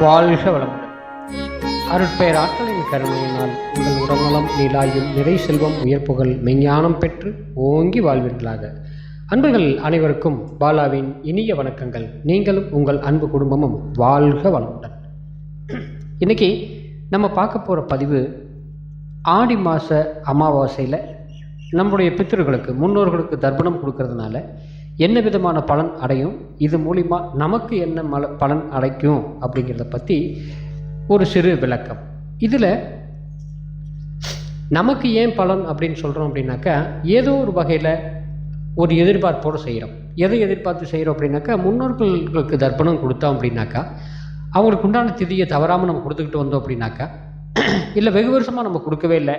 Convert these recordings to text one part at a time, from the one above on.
வாழ்க வளமுடன். அருட்பெயர் ஆற்றலின் கருணையினால் உங்கள் உடல்நலம் நீலாயும் நிறை செல்வம் உயர்ப்புகள் மெஞ்ஞானம் பெற்று ஓங்கி வாழ்வீர்களாக. அன்புகள் அனைவருக்கும் பாலாவின் இனிய வணக்கங்கள். நீங்களும் உங்கள் அன்பு குடும்பமும் வாழ்க வளமுடன். இன்னைக்கு நம்ம பார்க்க போகிற பதிவு ஆடி மாத அமாவாசையில் நம்முடைய பித்தர்களுக்கு முன்னோர்களுக்கு தர்ப்பணம் கொடுக்கறதுனால என்ன விதமான பலன் அடையும்? இது மூலிமா நமக்கு என்ன மல பலன் அடைக்கும்? அப்படிங்கிறத பற்றி ஒரு சிறு விளக்கம். இதில் நமக்கு ஏன் பலன் அப்படின்னு சொல்கிறோம் அப்படின்னாக்கா ஏதோ ஒரு வகையில் ஒரு எதிர்பார்ப்போடு செய்கிறோம் எதை எதிர்பார்த்து செய்கிறோம் அப்படின்னாக்கா முன்னோர்களுக்கு தர்ப்பணம் கொடுத்தோம் அப்படின்னாக்கா அவங்களுக்கு உண்டான திதியை தவறாமல் நம்ம கொடுத்துக்கிட்டு வந்தோம் அப்படின்னாக்கா இல்லை வெகு வருஷமாக நம்ம கொடுக்கவே இல்லை.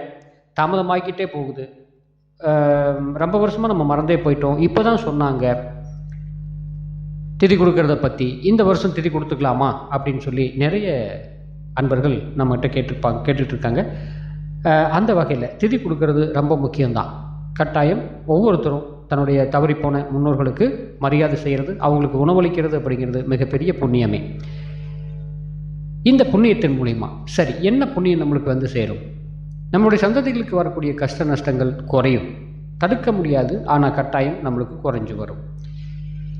தாமதமாகிக்கிட்டே போகுது. ரொம்ப வருஷமாக நம்ம மறந்தே போயிட்டோம். இப்போ தான் சொன்னாங்க திதி கொடுக்கறத பற்றி இந்த வருஷம் திதி கொடுத்துக்கலாமா? அப்படின்னு சொல்லி நிறைய அன்பர்கள் நம்மகிட்ட கேட்டிருப்பாங்க கேட்டுட்ருக்காங்க. அந்த வகையில் திதி கொடுக்கறது ரொம்ப முக்கியம்தான். கட்டாயம் ஒவ்வொருத்தரும் தன்னுடைய தவறிப்போன முன்னோர்களுக்கு மரியாதை செய்கிறது அவங்களுக்கு உணவளிக்கிறது அப்படிங்கிறது மிகப்பெரிய புண்ணியமே. இந்த புண்ணியத்தின் மூலிமா சரி என்ன புண்ணியம் நம்மளுக்கு வந்து சேரும்? நம்மளுடைய சந்ததிகளுக்கு வரக்கூடிய கஷ்ட நஷ்டங்கள் குறையும். தடுக்க முடியாது. ஆனால் கட்டாயம் நம்மளுக்கு குறைஞ்சு வரும்.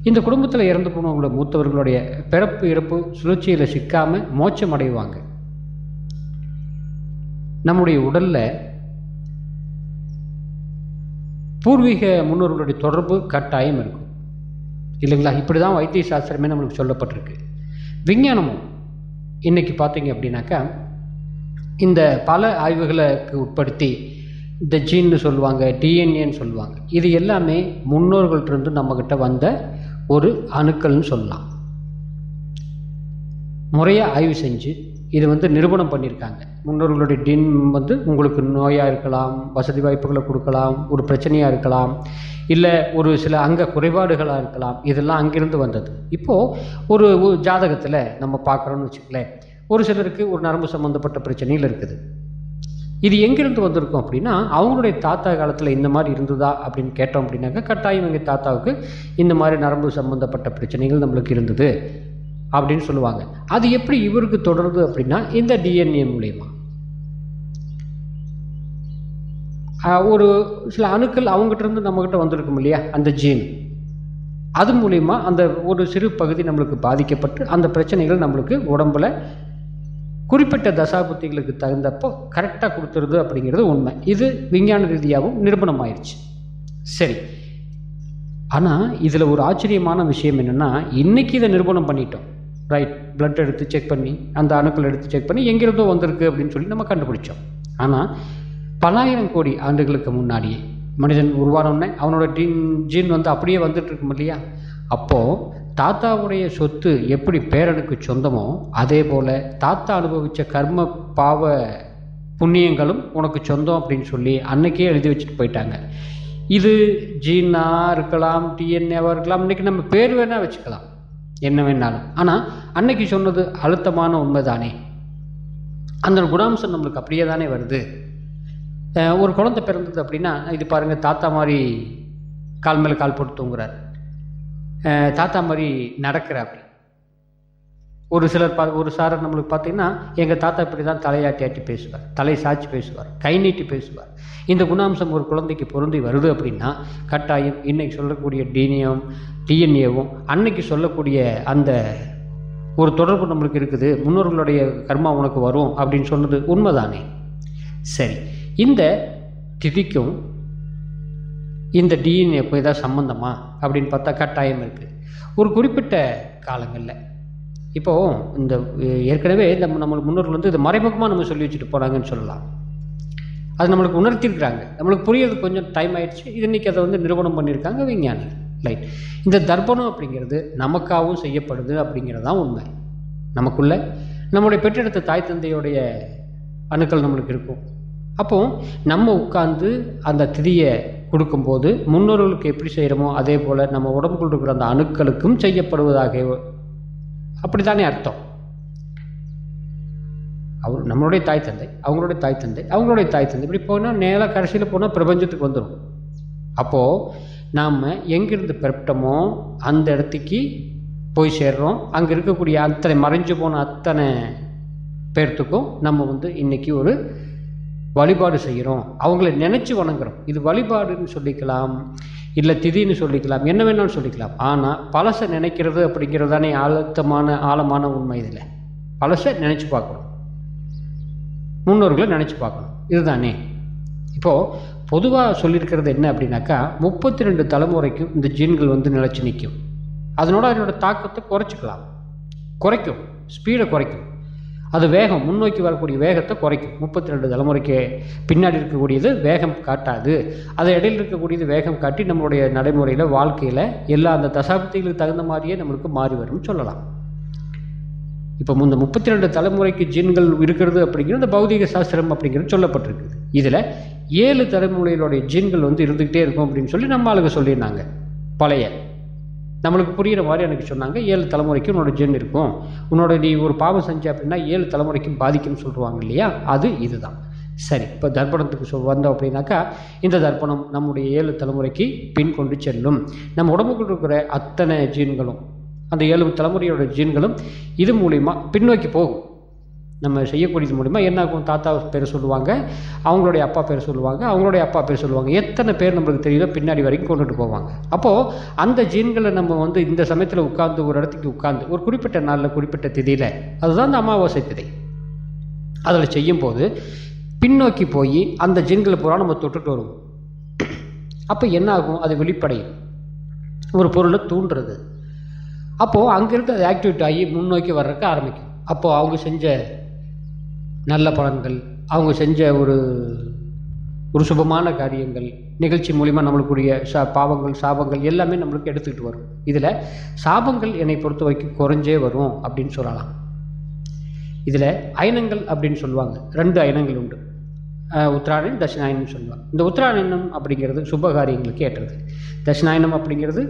இந்த குடும்பத்தில் இறந்து போனவங்களோட மூத்தவர்களுடைய பிறப்பு இறப்பு சுழற்சியில் சிக்காமல் மோச்சம் அடைவாங்க. நம்முடைய உடலில் பூர்வீக முன்னோர்களுடைய தொடர்பு கட்டாயம் இருக்கும். இல்லைங்களா? இப்படி தான் வைத்திய சாஸ்திரமே நம்மளுக்கு சொல்லப்பட்டிருக்கு. விஞ்ஞானமும் இன்னைக்கு பார்த்தீங்க அப்படின்னாக்கா இந்த பல ஆய்வுகளுக்கு உட்படுத்தி இந்த ஜீன்னு சொல்லுவாங்க டிஎன்ஏன்னு சொல்லுவாங்க. இது எல்லாமே முன்னோர்கள்ட்டிருந்து நம்மக்கிட்ட வந்த ஒரு அணுக்கள்னு சொல்லலாம். முறையாக ஆய்வு செஞ்சு இது வந்து நிரூபணம் பண்ணியிருக்காங்க. முன்னோர்களுடைய டின் வந்து உங்களுக்கு நோயாக இருக்கலாம் வசதி வாய்ப்புகளை கொடுக்கலாம் ஒரு பிரச்சனையாக இருக்கலாம் இல்லை ஒரு சில அங்க குறைபாடுகளாக இருக்கலாம் இதெல்லாம் அங்கிருந்து வந்தது. இப்போது ஒரு ஜாதகத்தில் நம்ம பார்க்குறோன்னு வச்சுக்கலேன் ஒரு சிலருக்கு ஒரு நரம்பு சம்மந்தப்பட்ட பிரச்சனைகள் இருக்குது. இது எங்கிருந்து வந்திருக்கும் அப்படின்னா அவங்களுடைய தாத்தா காலத்தில் இந்த மாதிரி இருந்ததா அப்படின்னு கேட்டோம் அப்படின்னாக்கா கட்டாயம் எங்கள் தாத்தாவுக்கு இந்த மாதிரி நரம்பு சம்மந்தப்பட்ட பிரச்சனைகள் நம்மளுக்கு இருந்தது அப்படின்னு சொல்லுவாங்க. அது எப்படி இவருக்கு தொடருது அப்படின்னா இந்த டிஎன்ஏ மூலயமா. ஒரு சில அணுக்கள் அவங்ககிட்ட இருந்து வந்திருக்கும் இல்லையா அந்த ஜீன் அது மூலிமா அந்த ஒரு சிறு பகுதி நம்மளுக்கு பாதிக்கப்பட்டு அந்த பிரச்சனைகள் நம்மளுக்கு உடம்புல குறிப்பிட்ட தசாபுத்திகளுக்கு தகுந்தப்போ கரெக்டாக கொடுத்துருது அப்படிங்கிறது உண்மை. இது விஞ்ஞான ரீதியாகவும் நிரூபணம் ஆயிடுச்சு சரி. ஆனால் இதில் ஒரு ஆச்சரியமான விஷயம் என்னென்னா இன்றைக்கி இதை நிரூபணம் பண்ணிட்டோம். ரைட் பிளட் எடுத்து செக் பண்ணி அந்த அணுக்கள் எடுத்து செக் பண்ணி எங்கிருந்தோ வந்திருக்கு அப்படின்னு சொல்லி நம்ம கண்டுபிடிச்சோம். ஆனால் பல்லாயிரம் கோடி ஆண்டுகளுக்கு முன்னாடியே மனிதன் உருவானோடனே அவனோட டீன் ஜீன் வந்து அப்படியே வந்துட்டு இருக்கும் இல்லையா? அப்போது தாத்தாவுடைய சொத்து எப்படி பேரனுக்கு சொந்தமோ அதே போல் தாத்தா அனுபவித்த கர்ம பாவ புண்ணியங்களும் உனக்கு சொந்தம் அப்படின்னு சொல்லி அன்னைக்கே எழுதி வச்சுட்டு போயிட்டாங்க. இது ஜீனா இருக்கலாம் டிஎன்ஏவாக இருக்கலாம் இன்றைக்கி நம்ம பேர் வேணால் வச்சுக்கலாம் என்ன வேணாலும். ஆனால் அன்னைக்கு சொன்னது அழுத்தமான உண்மை தானே அந்த குணாம்சம் நம்மளுக்கு அப்படியே தானே வருது. ஒரு குழந்தை பிறந்தது அப்படின்னா இது பாருங்கள் தாத்தா மாதிரி கால் மேலே கால் போட்டு தூங்குறாரு. தாத்தா மாதிரி நடக்கிறாப்படி ஒரு சிலர் பா ஒரு சாரர் நம்மளுக்கு பார்த்தீங்கன்னா எங்கள் தாத்தா இப்படி தான் தலையாட்டி ஆட்டி பேசுவார். தலை சாய்ச்சி பேசுவார். கை நீட்டி பேசுவார். இந்த குணாம்சம் ஒரு குழந்தைக்கு பொருந்தி வருது அப்படின்னா கட்டாயம் இன்னைக்கு சொல்லக்கூடிய டிஎன்ஏவும் டிஎன்ஏவும் அன்னைக்கு சொல்லக்கூடிய அந்த ஒரு தொடர்பு நம்மளுக்கு இருக்குது. முன்னோர்களுடைய கர்மா உனக்கு வரும் அப்படின்னு சொன்னது உண்மைதானே? சரி. இந்த திதிக்கும் இந்த டிஎன்ஏக்கும் ஏதாவது சம்மந்தமா அப்படின்னு பார்த்தா கட்டாயம் இருக்குது ஒரு குறிப்பிட்ட காலங்களில். இப்போது இந்த ஏற்கனவே இந்த நம்ம முன்னோர்கள் வந்து இது மறைமுகமாக நம்ம சொல்லி வச்சுட்டு போனாங்கன்னு சொல்லலாம். அது நம்மளுக்கு உணர்த்திருக்கிறாங்க. நம்மளுக்கு புரியறது கொஞ்சம் டைம் ஆயிடுச்சு. இது இன்றைக்கி அதை வந்து நிறுவனம் பண்ணியிருக்காங்க விஞ்ஞானிகள். ரைட் இந்த தர்ப்பணம் அப்படிங்கிறது நமக்காகவும் செய்யப்படுது அப்படிங்கிறது தான் உண்மை. நமக்குள்ள நம்முடைய பெற்றெடுத்த தாய் தந்தையுடைய அணுக்கள் நம்மளுக்கு இருக்கும். அப்போது நம்ம உட்காந்து அந்த திதியை கொடுக்கும்போது முன்னோர்களுக்கு எப்படி செய்கிறோமோ அதே போல் நம்ம உடம்புக்குள்ள இருக்கிற அந்த அணுக்களுக்கும் செய்யப்படுவதாக அப்படித்தானே அர்த்தம். அவர் நம்மளுடைய தாய் தந்தை அவங்களுடைய தாய் தந்தை அவங்களுடைய தாய் தந்தை. இப்படி போனால் நேராக கடைசியில் போனால் பிரபஞ்சத்துக்கு வந்துடும் அப்போது நாம் எங்கிருந்து பிறப்பிட்டோமோ அந்த இடத்துக்கு போய் சேர்றோம். அங்கே இருக்கக்கூடிய அத்தனை மறைஞ்சு போன அத்தனை பேர்த்துக்கும் நம்ம வந்து இன்றைக்கி ஒரு வழிபாடு செய்கிறோம். அவங்கள நினச்சி வணங்குறோம். இது வழிபாடுன்னு சொல்லிக்கலாம். இல்லை திதின்னு சொல்லிக்கலாம். என்ன வேணாலும் சொல்லிக்கலாம். ஆனால் பழசை நினைக்கிறது அப்படிங்கிறது தானே ஆழத்தமான ஆழமான உண்மை இதில். பழசை நினச்சி பார்க்கணும். முன்னோர்களை நினச்சி பார்க்கணும். இதுதானே. இப்போது பொதுவாக சொல்லியிருக்கிறது என்ன அப்படின்னாக்கா முப்பத்தி ரெண்டு தலைமுறைக்கும் இந்த ஜீன்கள் வந்து நிலச்சி நிற்கும். அதனோட அதனோட தாக்கத்தை குறைச்சிக்கலாம். குறைக்கும். ஸ்பீடை குறைக்கும். அது வேகம் முன்னோக்கி வரக்கூடிய வேகத்தை குறைக்கும். முப்பத்தி ரெண்டு தலைமுறைக்கு பின்னாடி இருக்கக்கூடியது வேகம் காட்டாது. அது இடையில் இருக்கக்கூடியது வேகம் காட்டி நம்மளுடைய நடைமுறையில் வாழ்க்கையில் எல்லா அந்த தசாப்திகளுக்கு தகுந்த மாதிரியே நம்மளுக்கு மாறி வரும்னு சொல்லலாம். இப்போ இந்த முப்பத்தி ரெண்டு தலைமுறைக்கு ஜீன்கள் இருக்கிறது அப்படிங்கிறது இந்த பௌதிக சாஸ்திரம் அப்படிங்கிறது சொல்லப்பட்டிருக்குது. இதில் ஏழு தலைமுறையினுடைய ஜீன்கள் வந்து இருந்துக்கிட்டே இருக்கும் அப்படின்னு சொல்லி நம்ம ஆளுங்க சொல்லியிருந்தாங்க. பழைய நம்மளுக்கு புரிகிற மாதிரி எனக்கு சொன்னாங்க. ஏழு தலைமுறைக்கு உன்னோட ஜென் இருக்கும். உன்னோட நீ ஒரு பாவம் செஞ்ச அப்படின்னா ஏழு தலைமுறைக்கும் பாதிக்கும்னு சொல்லுவாங்க இல்லையா? அது இதுதான். சரி இப்போ தர்ப்பணத்துக்கு சொல் வந்தோம் அப்படின்னாக்கா இந்த தர்ப்பணம் நம்முடைய ஏழு தலைமுறைக்கு பின் கொண்டு செல்லும். நம்ம உடம்புக்குள்ள இருக்கிற அத்தனை ஜீன்களும் அந்த ஏழு தலைமுறையோட ஜீன்களும் இது மூலிமா பின்னோக்கி போகும். நம்ம செய்யக்கூடியது மூலிமா என்ன ஆகும் தாத்தா பேர் சொல்லுவாங்க அவங்களுடைய அப்பா பேர் சொல்லுவாங்க அவங்களுடைய அப்பா பேர் சொல்லுவாங்க. எத்தனை பேர் நம்மளுக்கு தெரியுதோ பின்னாடி வரைக்கும் கொண்டுட்டு போவாங்க. அப்போது அந்த ஜீன்களை நம்ம வந்து இந்த சமயத்தில் உட்கார்ந்து ஒரு இடத்துக்கு உட்கார்ந்து ஒரு குறிப்பிட்ட நாளில் குறிப்பிட்ட திதியில் அதுதான் அந்த அமாவாசை திதி. அதில் செய்யும்போது பின்னோக்கி போய் அந்த ஜீன்களை பூரா நம்ம தொட்டுட்டு வருவோம். அப்போ என்ன ஆகும் அது வெளிப்படையும் ஒரு பொருளை தூண்டுறது. அப்போது அங்கேருந்து அது ஆக்டிவேட் ஆகி முன்னோக்கி வர்றதுக்கு ஆரம்பிக்கும். அப்போது அவங்க செஞ்ச நல்ல பலன்கள். அவங்க செஞ்ச ஒரு ஒரு சுபமான காரியங்கள் நிகழ்ச்சி மூலிமா நம்மளுக்குரிய சா பாவங்கள் சாபங்கள் எல்லாமே நம்மளுக்கு எடுத்துக்கிட்டு வரும். இதில் சாபங்கள் என்னை பொறுத்த வரைக்கும் குறைஞ்சே வரும் அப்படின்னு சொல்லலாம். இதில் அயனங்கள் அப்படின்னு சொல்லுவாங்க. ரெண்டு அயனங்கள் உண்டு. உத்தராயணம் தட்சிணாயனம் சொல்லுவாங்க. இந்த உத்தராயணம் அப்படிங்கிறது சுப காரியங்களுக்கு ஏற்றது. தட்சிணாயனம் அப்படிங்கிறது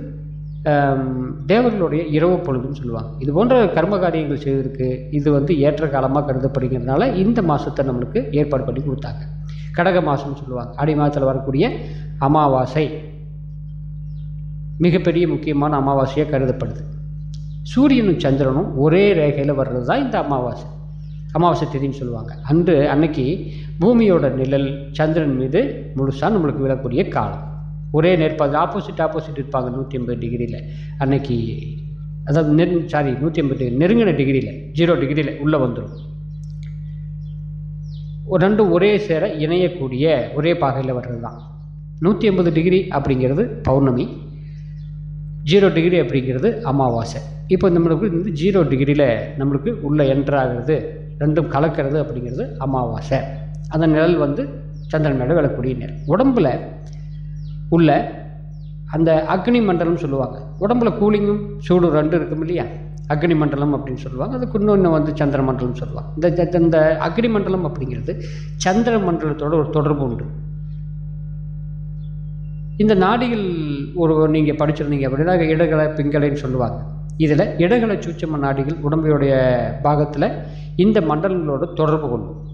தேவர்களுடைய இரவு பொழுதுன்னு சொல்லுவாங்க. இது போன்ற கர்ம காரியங்கள் செய்வதற்கு இது வந்து ஏற்ற காலமாக கருதப்படுகிறதுனால இந்த மாதத்தை நம்மளுக்கு ஏற்பாடு பண்ணி கொடுத்தாங்க. கடக மாதம்னு சொல்லுவாங்க. ஆடி மாதத்தில் வரக்கூடிய அமாவாசை மிகப்பெரிய முக்கியமான அமாவாசையாக கருதப்படுது. சூரியனும் சந்திரனும் ஒரே ரேகையில் வர்றது தான் இந்த அமாவாசை. அமாவாசை திதின்னு சொல்லுவாங்க. அன்று அன்னைக்கு பூமியோட நிழல் சந்திரன் மீது முழுசாக நம்மளுக்கு விழக்கூடிய காலம். ஒரே நேர்பாது ஆப்போசிட் ஆப்போசிட் இருப்பாங்க நூற்றி ஐம்பது டிகிரியில் அன்னைக்கு அதாவது நெரு சாரி நூற்றி ஐம்பது டிகிரி நெருங்கின டிகிரியில் ஜீரோ டிகிரியில் உள்ளே வந்துடும் ஒரு ரெண்டும் ஒரே சேர இணையக்கூடிய ஒரே பாகையில் வர்றது தான் நூற்றி ஐம்பது டிகிரி அப்படிங்கிறது பௌர்ணமி ஜீரோ டிகிரி அப்படிங்கிறது அமாவாசை. இப்போ நம்மளுக்கு வந்து ஜீரோ டிகிரியில் நம்மளுக்கு உள்ளே என்ட்ராகிறது ரெண்டும் கலக்கிறது அப்படிங்கிறது அமாவாசை. அந்த நிழல் வந்து சந்திரன் மேலே விழக்கூடிய நிழல். உடம்புல உள்ள அந்த அக்னி மண்டலம் சொல்லுவாங்க. உடம்புல கூலிங்கும் சூடும் ரெண்டும் இருக்கும் இல்லையா? அக்னி மண்டலம் அப்படின்னு சொல்லுவாங்க. அதுக்கு இன்னொன்று வந்து சந்திர மண்டலம் சொல்லுவாங்க. இந்த இந்த- அக்னி மண்டலம் அப்படிங்கிறது சந்திர மண்டலத்தோட ஒரு தொடர்பு உண்டு. இந்த நாடிகள் ஒரு நீங்கள் படிச்சிருந்தீங்க அப்படின்னா இடகலை பிங்கலைன்னு சொல்லுவாங்க. இதில் இடகலை சூச்சம நாடிகள் உடம்புடைய பாகத்தில் இந்த மண்டலங்களோட தொடர்பு கொள்ளும்.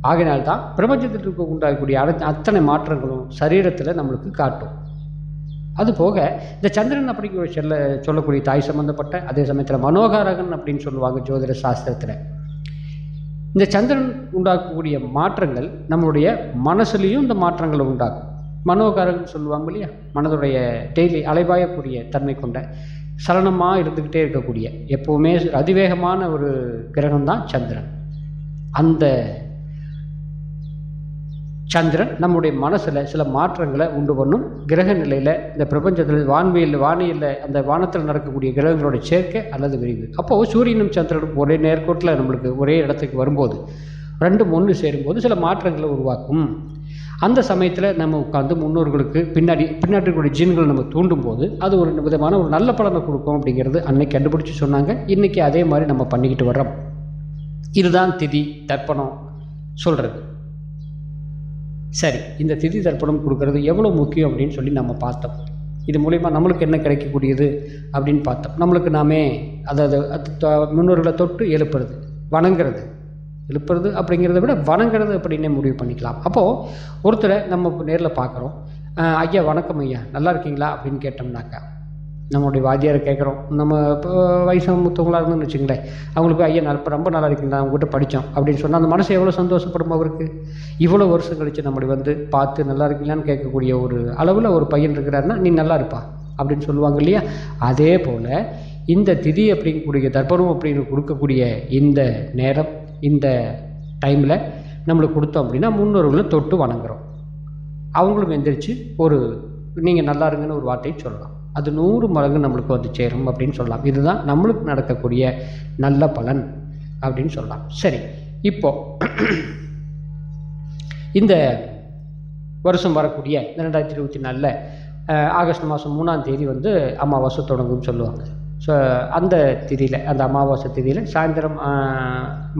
ஆகையினால்தான் பிரபஞ்சத்தில் உண்டாகக்கூடிய அத்தனை மாற்றங்களும் சரீரத்தில் நம்மளுக்கு காட்டும். அது போக இந்த சந்திரன் அப்படிங்கிற சொல்ல சொல்லக்கூடிய தாய் சம்மந்தப்பட்ட அதே சமயத்தில் மனோகாரகன் அப்படின்னு சொல்லுவாங்க ஜோதிட சாஸ்திரத்தில். இந்த சந்திரன் உண்டாக்கக்கூடிய மாற்றங்கள் நம்மளுடைய மனசுலேயும் இந்த மாற்றங்களை உண்டாக்கும். மனோகாரகன் சொல்லுவாங்க இல்லையா? மனதுடைய டெய்லி அலைபாயக்கூடிய தன்மை கொண்ட சலனமாக இருந்துக்கிட்டே இருக்கக்கூடிய எப்போவுமே அதிவேகமான ஒரு கிரகம் தான் சந்திரன். அந்த சந்திரன் நம்முடைய மனசில் சில மாற்றங்களை உண்டு பண்ணும். கிரக நிலையில் இந்த பிரபஞ்சத்தில் வான்வியல் வானியலில் அந்த வானத்தில் நடக்கக்கூடிய கிரகங்களோட சேர்க்கை அல்லது விரிவு. அப்போது சூரியனும் சந்திரனும் ஒரே நேர்கோட்டில் நம்மளுக்கு ஒரே இடத்துக்கு வரும்போது ரெண்டும் ஒன்று சேரும்போது சில மாற்றங்களை உருவாக்கும். அந்த சமயத்தில் நம்ம உட்காந்து முன்னோர்களுக்கு பின்னாடி பின்னாடி இருக்கக்கூடிய ஜீன்கள் நம்ம தூண்டும் போது அது ஒரு விதமான ஒரு நல்ல பலனை கொடுக்கும் அப்படிங்கிறது அன்னைக்கு கண்டுபிடிச்சி சொன்னாங்க. இன்றைக்கி அதே மாதிரி நம்ம பண்ணிக்கிட்டு வர்றோம். இதுதான் திதி தர்ப்பணம் சொல்கிறது சரி இந்த திதி தர்ப்பணம் கொடுக்கறது எவ்வளோ முக்கியம் அப்படின்னு சொல்லி நம்ம பார்த்தோம். இது மூலிமா நம்மளுக்கு என்ன கிடைக்கக்கூடியது அப்படின்னு பார்த்தோம். நம்மளுக்கு நாமே அதாவது அது முன்னோர்களை தொட்டு எழுப்புறது வணங்குறது. எழுப்புறது அப்படிங்கிறத விட வணங்குறது அப்படின்னே முடிவு பண்ணிக்கலாம். அப்போது ஒருத்தரை நம்ம நேரில் பார்க்குறோம். ஐயா வணக்கம் ஐயா. நல்லா இருக்கீங்களா அப்படின்னு கேட்டோம்னாக்கா நம்மளுடைய வாத்தியாரை கேட்குறோம். நம்ம இப்போ வயசு மூத்தவங்களாக இருந்தோம்னு வச்சுங்களேன் அவங்களுக்கு ஐயா நான் இப்போ ரொம்ப நல்லா இருக்கீங்களா அவங்ககிட்ட படித்தோம் அப்படின்னு சொன்னால் அந்த மனசு எவ்வளோ சந்தோஷப்படும் அவருக்கு? இவ்வளோ வருஷம் கழித்து நம்மளை வந்து பார்த்து நல்லா இருக்கீங்களான்னு கேட்கக்கூடிய ஒரு அளவில் ஒரு பையன் இருக்கிறாருன்னா நீ நல்லா இருப்பா. அப்படின்னு சொல்லுவாங்க இல்லையா? அதே போல் இந்த திதி அப்படிங்கக்கூடிய தர்ப்பணம் அப்படின்னு கொடுக்கக்கூடிய இந்த நேரம் இந்த டைமில் நம்மளுக்கு கொடுத்தோம் அப்படின்னா முன்னோர்களை தொட்டு வணங்குறோம். அவங்களும் எந்திரிச்சு ஒரு நீங்கள் நல்லா இருங்கன்னு ஒரு வார்த்தையை சொல்லலாம். அது நூறு மடங்கு நம்மளுக்கு வந்து சேரும் அப்படின்னு சொல்லலாம். இதுதான் நம்மளுக்கு நடக்கக்கூடிய நல்ல பலன் அப்படின்னு சொல்லலாம். சரி இப்போ இந்த வருஷம் வரக்கூடிய இந்த ரெண்டாயிரத்தி இருபத்தி நாலில் ஆகஸ்ட் மாதம் மூணாம் தேதி வந்து அமாவாசை தொடங்கும்னு சொல்லுவாங்க. ஸோ அந்த திதியில் அந்த அமாவாசை திதியில் சாயந்தரம்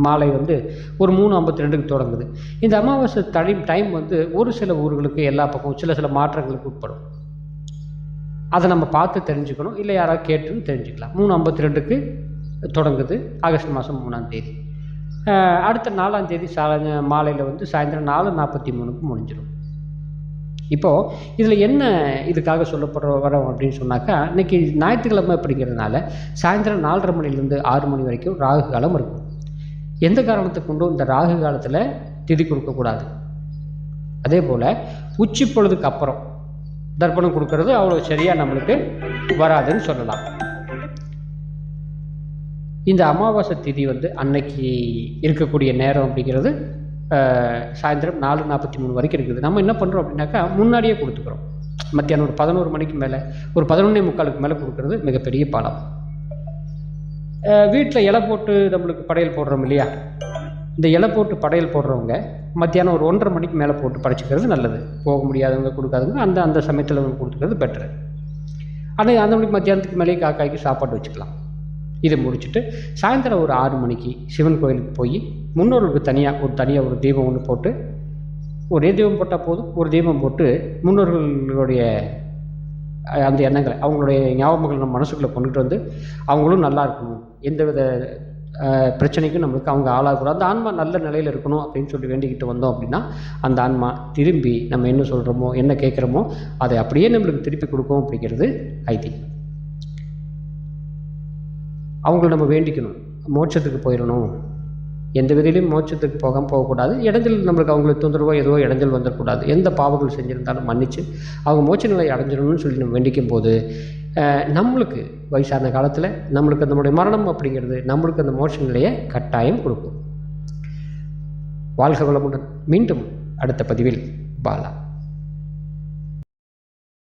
மாலை வந்து ஒரு மூணு ஐம்பத்தி ரெண்டுக்கு தொடங்குது. இந்த அமாவாசை டைம் டைம் வந்து ஒரு சில ஊர்களுக்கு எல்லா பக்கமும் சில சில மாற்றங்களுக்கு உட்படும். அதை நம்ம பார்த்து தெரிஞ்சுக்கணும் இல்லை யாராவது கேட்டுன்னு தெரிஞ்சுக்கலாம். மூணு ஐம்பத்தி ரெண்டுக்கு தொடங்குது ஆகஸ்ட் மாதம் மூணாம் தேதி. அடுத்த நாலாம் தேதி சாய மாலையில் வந்து சாயந்தரம் நாலு நாற்பத்தி மூணுக்கு முடிஞ்சிடும். இப்போது இதில் என்ன இதுக்காக சொல்லப்படுற வரோம் அப்படின்னு சொன்னாக்கா இன்றைக்கி ஞாயிற்றுக்கிழமை அப்படிங்கிறதுனால சாயந்தரம் நாலரை மணிலேருந்து ஆறு மணி வரைக்கும் ராகு காலம் இருக்கும். எந்த காரணத்தை கொண்டும் இந்த ராகு காலத்தில் திதி கொடுக்கக்கூடாது? அதே போல் உச்சி பொழுதுக்கு அப்புறம் தர்ப்பணம் கொடுக்கறது அவ்வளோ சரியாக நம்மளுக்கு வராதுன்னு சொல்லலாம். இந்த அமாவாசை திதி வந்து அன்னைக்கு இருக்கக்கூடிய நேரம் அப்படிங்கிறது சாயந்தரம் நாலு நாற்பத்தி மூணு வரைக்கும் இருக்குது. நம்ம என்ன பண்ணுறோம் அப்படின்னாக்கா முன்னாடியே கொடுத்துக்கிறோம். மத்தியானம் ஒரு பதினோரு மணிக்கு மேலே ஒரு பதினொன்னே முக்காலுக்கு மேலே கொடுக்கறது மிகப்பெரிய பாலம். வீட்டில் இலை போட்டு நம்மளுக்கு படையல் போடுறோம் இல்லையா? இந்த இலை போட்டு படையல் போடுறவங்க மத்தியானம் ஒரு ஒன்றரை மணிக்கு மேலே போட்டு படைச்சிக்கிறது நல்லது. போக முடியாதவங்க கொடுக்காதவங்க அந்த அந்த சமயத்தில் கொடுத்துக்கிறது பெட்ரு ஆனால் அந்த மணிக்கு மத்தியானத்துக்கு மேலேயே காக்காய்க்கு சாப்பாடு வச்சுக்கலாம். இதை முடிச்சுட்டு சாயந்தரம் ஒரு ஆறு மணிக்கு சிவன் கோயிலுக்கு போய் முன்னோர்களுக்கு தனியாக ஒரு தனியாக ஒரு தீபம் ஒன்று போட்டு ஒரே தீபம் போட்டால் போதும் ஒரு தீபம் போட்டு முன்னோர்களுடைய அந்த எண்ணங்களை அவங்களுடைய ஞாபகங்களை நம்ம மனசுக்குள்ளே கொண்டுட்டு வந்து அவங்களும் நல்லா இருக்கணும். எந்தவித பிரச்சனைக்கும் நம்மளுக்கு அவங்க ஆளாகக்கூடாது. அந்த ஆன்மா நல்ல நிலையில் இருக்கணும் அப்படின்னு சொல்லி வேண்டிக்கிட்டு வந்தோம் அப்படின்னா அந்த ஆன்மா திரும்பி நம்ம என்ன சொல்கிறோமோ என்ன கேட்குறோமோ அதை அப்படியே நம்மளுக்கு திருப்பி கொடுக்கும் அப்படிங்கிறது ஐதீகம். அவங்கள நம்ம வேண்டிக்கணும். மோட்சத்துக்கு போயிடணும். எந்த விதையிலையும் மோட்சத்துக்கு போக போகக்கூடாது. இடைஞ்சல் நம்மளுக்கு அவங்களுக்கு தொந்தரவோ ஏதோ இடைஞ்சல் வந்துடக்கூடாது. எந்த பாவங்கள் செஞ்சுருந்தாலும் மன்னித்து அவங்க மோட்ச நிலை அடைஞ்சிடணும்னு சொல்லி நம்ம வேண்டிக்கும் போது நம்மளுக்கு வயசான காலத்தில் நம்மளுக்கு நம்மளுடைய மரணம் அப்படிங்கிறது நம்மளுக்கு அந்த மோட்ச நிலையை கட்டாயம் கொடுக்கும். வாழ்க வளமுடன். மீண்டும் அடுத்த பதிவில் பாலா